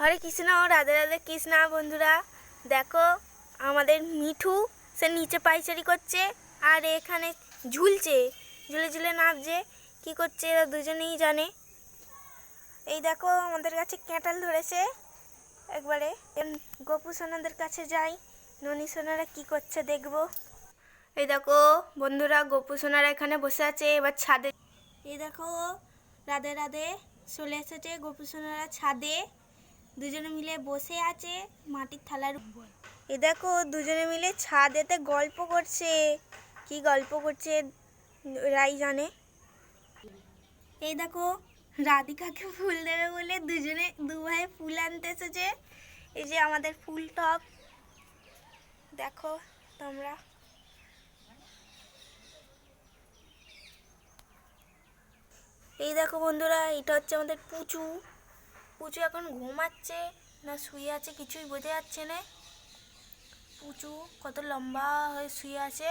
হরে কৃষ্ণ, রাধে রাধে কৃষ্ণা বন্ধুরা। দেখো, আমাদের মিঠু, সে নিচে পাইচারি করছে আর এখানে ঝুলছে, ঝুলে ঝুলে নাচছে। কি করছে এরা দুজনেই জানে। এই দেখো, আমাদের কাছে ক্যাটাল ধরেছে। একবারে গোপু সোনাদের কাছে যাই, ননি সোনারা কি করছে দেখব। এই দেখো, বন্ধুরা, গোপু সোনারা এখানে বসে আছে, এবার ছাদে। এই দেখো, রাধে রাধে চলে এসেছে গোপু সোনারা ছাদে। দুজনে মিলে বসে আছে মাটির থালার উপর। এ দেখো, দুজনে মিলে ছাদেতে গল্প করছে। কি গল্প করছে রাই জানে? এই দেখো, রাধিকাকে ফুল দেবে বলে দুজনে দু ভাই ফুল আনতে এসেছে। এই যে আমাদের ফুল টপ। দেখো তোমরা। এই দেখো বন্ধুরা, এটা হচ্ছে আমাদের পুচু। পুচু এখন ঘুমাচ্ছে না শুয়ে আছে কিছুই বোঝা যাচ্ছে না। পুচু কত লম্বা হয়ে শুয়ে আছে।